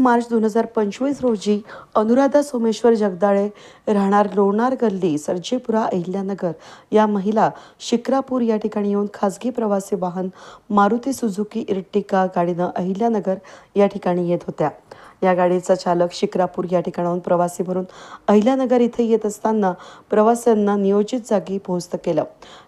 मार्च दोन हजार पंचवीस रोजी अनुराधा सोमेश्वर जगदाळे राहणार लोणार गल्ली सर्जेपुरा अहिल्यानगर या महिला शिक्रापूर या ठिकाणी येऊन खासगी प्रवासी वाहन मारुती सुझुकी इर्टिका गाडीनं अहिल्यानगर या ठिकाणी येत होत्या. या गाडीचा चालक शिक्रापूर या ठिकाणाहून प्रवासी भरून अहिल्यानगर इथे येत असताना प्रवाशांना नियोजित जागी पोहोचतं केलं.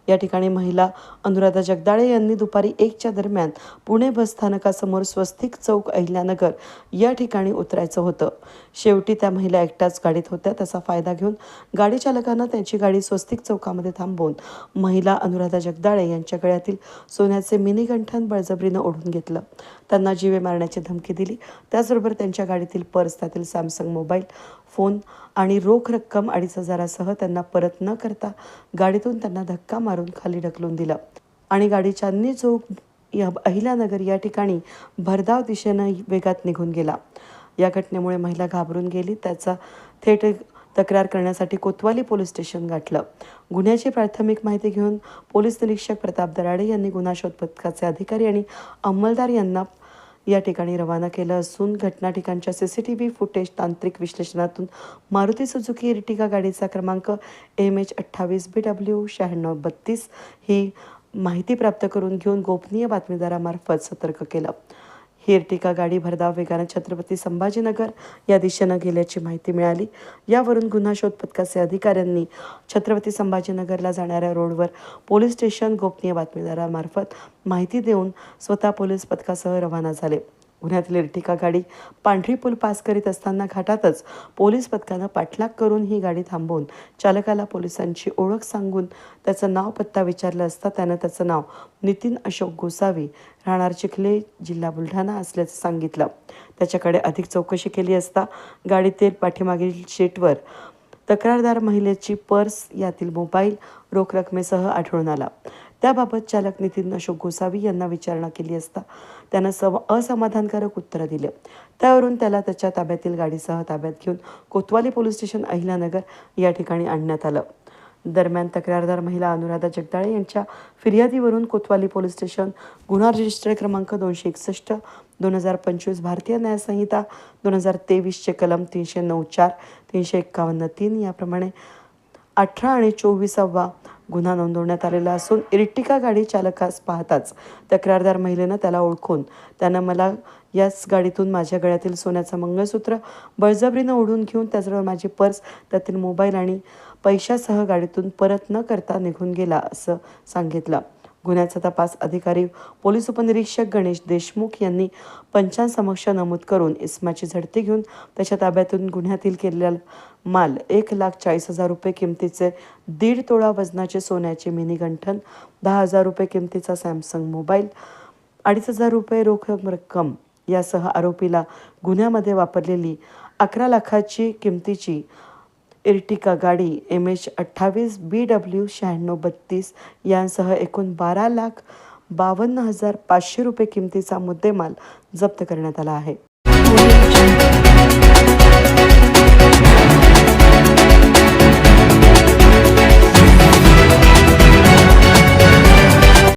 या ठिकाणी महिला अनुराधा जगदाळे यांनी दुपारी एकच्या दरम्यान पुणे बस स्थानकासमोर स्वस्तिक चौक अहिल्यानगर या ठिकाणी उतरायचं होतं. शेवटी त्या महिला एकट्याच गाडीत होत्या. त्याचा फायदा घेऊन गाडी चालकानं त्यांची गाडी स्वस्तिक चौकामध्ये थांबवून महिला अनुराधा जगदाळे यांच्या गळ्यातील सोन्याचे मिनी गंठन बळजबरीनं ओढून घेतलं. त्यांना जीवे मारण्याची धमकी दिली. त्याचबरोबर त्यांच्या गाडीतील पर्स त्यातील सॅमसंग मोबाईल फोन आणि रोख रक्कम अडीच हजारासह त्यांना परत न करता गाडीतून त्यांना धक्का मारून खाली ढकलून दिलं. आणि गाडी चांदणी चौक या अहिल्यानगर या ठिकाणी भरधाव दिशेनं वेगात निघून गेला. या घटनेमुळे महिला घाबरून गेली. त्याचा थेट तक्रार करण्यासाठी कोतवाली पोलीस स्टेशन गाठलं. गुन्ह्याची प्राथमिक माहिती घेऊन पोलीस निरीक्षक प्रताप दराडे यांनी गुन्हा शोध पथकाचे अधिकारी आणि अंमलदार यांना या ठिकाणी रवाना केलं असून घटना ठिकाणच्या C C T V footage तांत्रिक विश्लेषणातून मारुती सुझुकी इर्टिगा गाडीचा क्रमांक एम एच अठ्ठावीस बी डब्ल्यू शहाण्णव बत्तीस ही माहिती प्राप्त करून घेऊन गोपनीय बातमीदारामार्फत सतर्क केलं. ही इर्टिका गाडी भरधाव वेगानं छत्रपती संभाजीनगर या दिशेनं गेल्याची माहिती मिळाली. यावरून गुन्हा शोध पथकाचे अधिकाऱ्यांनी छत्रपती संभाजीनगरला जाणाऱ्या रोडवर पोलीस स्टेशन गोपनीय बातमीदारामार्फत माहिती देऊन स्वतः पोलीस पथकासह रवाना झाले. पुण्यातील इर्टिका गाडी पांढरी पूल पास करीत असताना घाटातच पोलीस पथकानं पाठलाग करून ही गाडी थांबवून चालकाला पोलिसांची ओळख सांगून त्याचं नाव पत्ता विचारलं असता त्यानं त्याचं नाव नितीन अशोक गोसावी राहणार चिखले जिल्हा बुलढाणा असल्याचं सांगितलं. त्याच्याकडे अधिक चौकशी केली असता गाडीतील पाठीमागील शीटवर तक्रारदार महिलेची पर्स यातील मोबाईल रोख रकमेसह आढळून आला. त्याबाबत चालक नितीन अशोक गोसावी यांना विचारणा केली असता त्यानं सम असमाधानकारक उत्तरं दिले. त्यावरून त्याला त्याच्या ताब्यातील गाडीसह ताब्यात घेऊन कोतवाली पोलीस स्टेशन अहिल्यानगर या ठिकाणी आणण्यात आलं. दरम्यान तक्रारदार महिला अनुराधा जगदाळे यांच्या फिर्यादीवरून कोतवाली पोलीस स्टेशन गुन्हा रजिस्टर क्रमांक दोनशे एकसष्ट दोन हजार पंचवीस भारतीय न्यायसंहिता दोन हजार तेवीसचे कलम तीनशे नऊ चार तीनशे एक्कावन्न तीन याप्रमाणे अठरा आणि चोवीसावा गुन्हा नोंदवण्यात आलेला असून इर्टिका गाडी चालकास पाहताच तक्रारदार महिलेनं त्याला ओळखून त्यानं मला याच गाडीतून माझ्या गळ्यातील सोन्याचं मंगळसूत्र बळजबरीनं ओढून घेऊन त्याजवळ माझी पर्स त्यातील मोबाईल आणि पैशासह गाडीतून परत न करता निघून गेला असं सांगितलं. गुन्ह्याचा तपास अधिकारी पोलीस उपनिरीक्षक गणेश देशमुख यांनी पंचांसमक्ष नमूद करून इस्माची झडती घेऊन त्याच्या ताब्यातून गुन्ह्यातील केलेला माल एक लाख चाळीस हजार रुपये किमतीचे दीड तोळा वजनाचे सोन्याचे मिनी गंठन दहा हजार रुपये किमतीचा सॅमसंग मोबाईल अडीच हजार रुपये रोख रक्कम यासह आरोपीला गुन्ह्यामध्ये वापरलेली अकरा लाखाची किमतीची इर्टिका गाडी एम एच अठ्ठावीस बी डब्ल्यू शहाण्णव बत्तीस यांसह एकूण बारा लाख बावन्न हजार पाचशे रुपये किमतीचा मुद्देमाल जप्त करण्यात आला आहे.